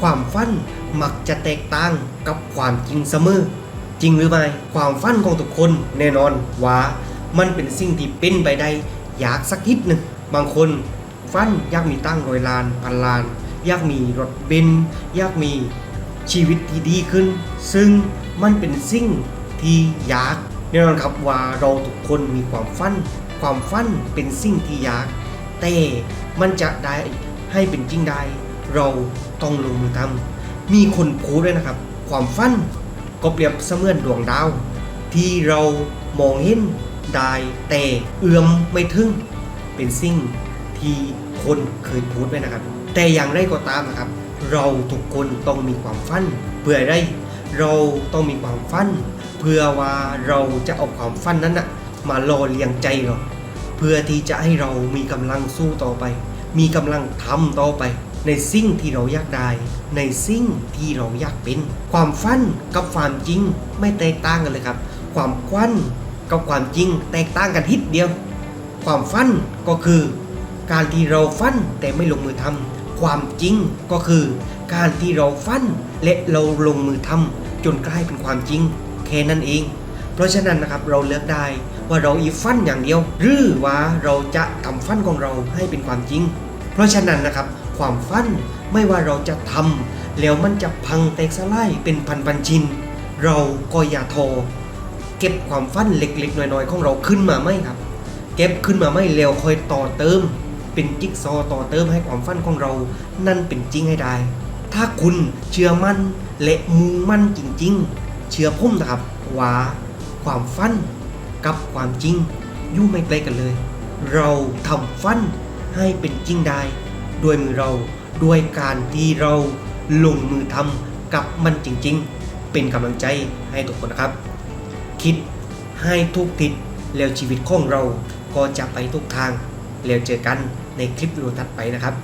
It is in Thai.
ความฝันมักจะแตกต่างกับความจริงเสมอ จริงหรือไม่ ความฝันของทุกคนแน่นอนว่ามันเป็นสิ่งที่เป็นไปได้ยากสักนิดหนึ่ง บางคนฝันอยากมีตั้งรอยล้านพันล้าน อยากมีรถเบนซ์อยากมีชีวิตที่ดีขึ้น ซึ่งมันเป็นสิ่งที่ยากแน่นอนครับว่าเราทุกคนมีความฝัน ความฝันเป็นสิ่งที่ยาก แต่มันจะได้ให้เป็นจริงได้ เราต้องลงมือทำมีคนพูดด้วยนะครับ ความฝันก็เปรียบเสมือนดวงดาว ที่เรามองเห็นได้แต่เอื้อมไม่ถึงเป็นสิ่งที่คนเคยพูดไว้นะครับ แต่อย่างไรก็ตามนะครับ เราทุกคนต้องมีความฝันเพื่ออะไรเราต้องมีความฝันเพื่อว่าเราจะเอาความฝันนั้นนะมาล่อเลี้ยงใจเราเพื่อที่จะให้เรามีกำลังสู้ต่อไป มีกำลังทำต่อไป ในสิ่งที่เราอยากได้ ในสิ่งที่เราอยากเป็น ความฝันกับความจริงไม่แตกต่างกันเลยครับ ความควันกับความจริงแตกต่างกันทิศเดียว ความฝันก็คือการที่เราฝันแต่ไม่ลงมือทำความจริงก็คือการที่เราฝันและเราลงมือทำจนกลายเป็นความจริงแค่นั้นเอง เพราะฉะนั้นนะครับเราเลือกได้ว่าเราอีฟันอย่างเดียว หรือว่าเราจะทำฟันของเราให้เป็นความจริง เพราะฉะนั้นนะครับ ความฟันไม่ว่าเราจะทำแล้วมันจะพังแตกสลายเป็นพันพันชิ้นเราก็อย่าทอ เก็บความฟันเล็กๆน้อยๆ ของเราขึ้นมาไหมครับ เก็บขึ้นมาไม่แล้วคอยต่อเติม เป็นจิ๊กซอต่อเติมให้ความฝันของเรา นั่นเป็นจริงให้ได้ ถ้าคุณเชื่อมั่นและมุ่งมั่นจริง ๆ เชื่อพุ่มนะครับว่าความฝันกับความจริง อยู่ไม่ไกลกันเลย เราทำฝันให้เป็นจริงได้ ด้วยมือเรา ด้วยการที่เราลงมือทำกับมันจริงๆ เป็นกำลังใจให้ทุกคนนะครับ คิดให้ทุกทิศแล้วชีวิตของเราก็จะไปทุกทาง แล้วเจอกันในคลิปวิดีโอถัดไปนะครับ